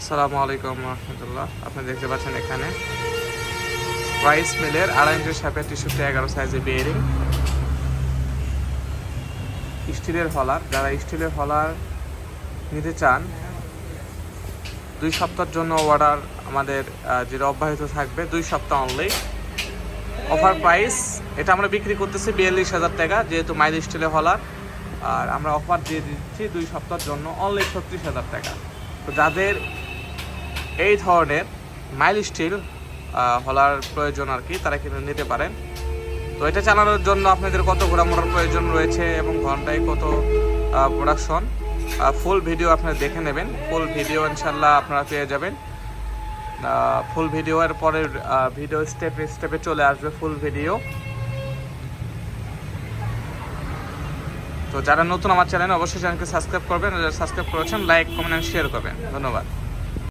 আসসালামু আলাইকুম রহমতুল্লাহ। আপনি দেখতে পাচ্ছেন এখানে রাইস মিলের আড়াই ইঞ্চের সাপে তেষট্টি এগারো সাইজের বিয়ারিং স্টিলের হলার, যারা স্টিলের হলার নিতে চান, দুই সপ্তাহের জন্য অর্ডার আমাদের যেটা অব্যাহত থাকবে, দুই সপ্তাহ অনলি অফার প্রাইস এটা আমরা বিক্রি করতেছি বিয়াল্লিশ হাজার টাকা, যেহেতু মাইল স্টিলের হলার। আর আমরা অফার দিয়ে দিচ্ছি দুই সপ্তাহের জন্য অনলি ছত্রিশ হাজার টাকা। তো যাদের এই ধরনের মাইল স্টিল হলার প্রয়োজন আর কি, তারা কিন্তু নিতে পারেন। তো এটা চালানোর জন্য আপনাদের কত ঘোড়া মোড়ার প্রয়োজন রয়েছে এবং ঘন্টায় কত প্রোডাকশন ফুল ভিডিও আপনারা দেখে নেবেন। ফুল ভিডিও ইনশাল্লাহ আপনারা পেয়ে যাবেন। ফুল ভিডিও এর পরের ভিডিও স্টেপে স্টেপে চলে আসবে ফুল ভিডিও তো যারা নতুন আমার চ্যানেল অবশ্যই চ্যানেলকে সাবস্ক্রাইব করবেন। যারা সাবস্ক্রাইব করেছেন লাইক কমেন্ট শেয়ার করবেন। ধন্যবাদ।